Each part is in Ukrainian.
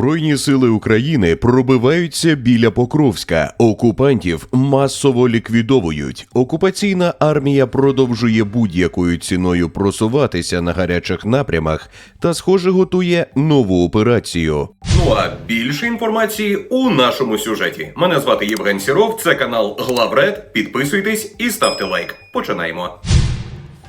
Збройні сили України пробиваються біля Покровська. Окупантів масово ліквідовують. Окупаційна армія продовжує будь-якою ціною просуватися на гарячих напрямах та, схоже, готує нову операцію. Ну а більше інформації у нашому сюжеті. Мене звати Євген Сіров, це канал Главред. Підписуйтесь і ставте лайк. Починаємо.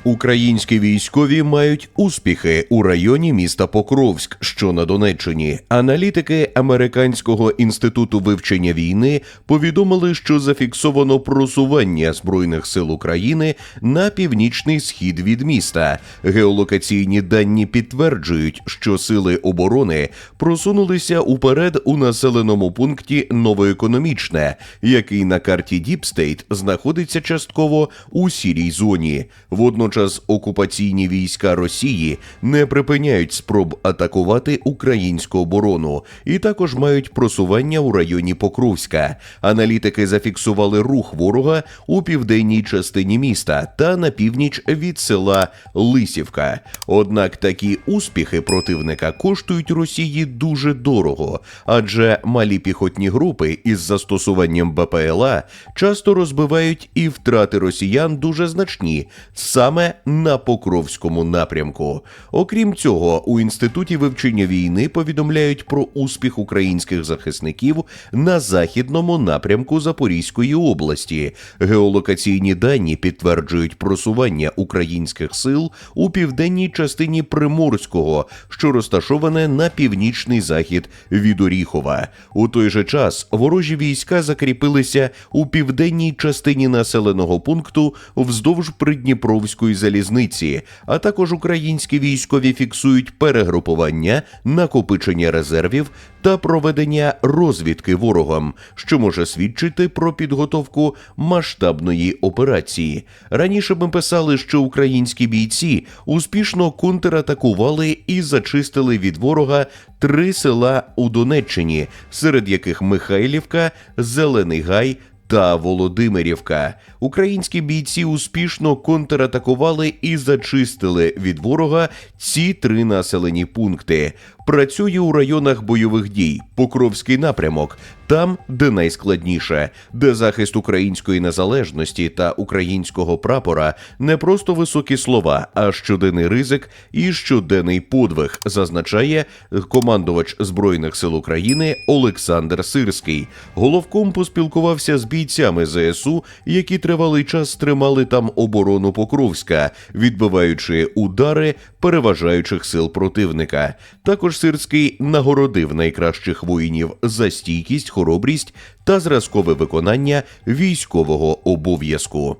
Українські військові мають успіхи у районі міста Покровськ, що на Донеччині. Аналітики Американського інституту вивчення війни повідомили, що зафіксовано просування збройних сил України на північний схід від міста. Геолокаційні дані підтверджують, що сили оборони просунулися уперед у населеному пункті Новоекономічне, який на карті Діпстейт знаходиться частково у сірій зоні. Водночас окупаційні війська Росії не припиняють спроб атакувати українську оборону і також мають просування у районі Покровська. Аналітики зафіксували рух ворога у південній частині міста та на північ від села Лисівка. Однак такі успіхи противника коштують Росії дуже дорого, адже малі піхотні групи із застосуванням БПЛА часто розбивають і втрати росіян дуже значні саме на Покровському напрямку. Окрім цього, у інституті вивчення війни повідомляють про успіх українських захисників на західному напрямку Запорізької області. Геолокаційні дані підтверджують просування українських сил у південній частині Приморського, що розташоване на північний захід від Оріхова. У той же час ворожі війська закріпилися у південній частині населеного пункту вздовж Придніпровської залізниці, а також українські військові фіксують перегрупування, накопичення резервів та проведення розвідки ворогом, що може свідчити про підготовку масштабної операції. Раніше ми писали, що українські бійці успішно контратакували і зачистили від ворога три села у Донеччині, серед яких Михайлівка, Зелений Гай та Володимирівка. Українські бійці успішно контратакували і зачистили від ворога ці три населені пункти. Працює у районах бойових дій, Покровський напрямок, там, де найскладніше, де захист української незалежності та українського прапора не просто високі слова, а щоденний ризик і щоденний подвиг, зазначає командувач збройних сил України Олександр Сирський. Головком поспілкувався з бійцями ЗСУ, які тривалий час тримали там оборону Покровська, відбиваючи удари переважаючих сил противника. Також Сирський нагородив найкращих воїнів за стійкість, хоробрість та зразкове виконання військового обов'язку.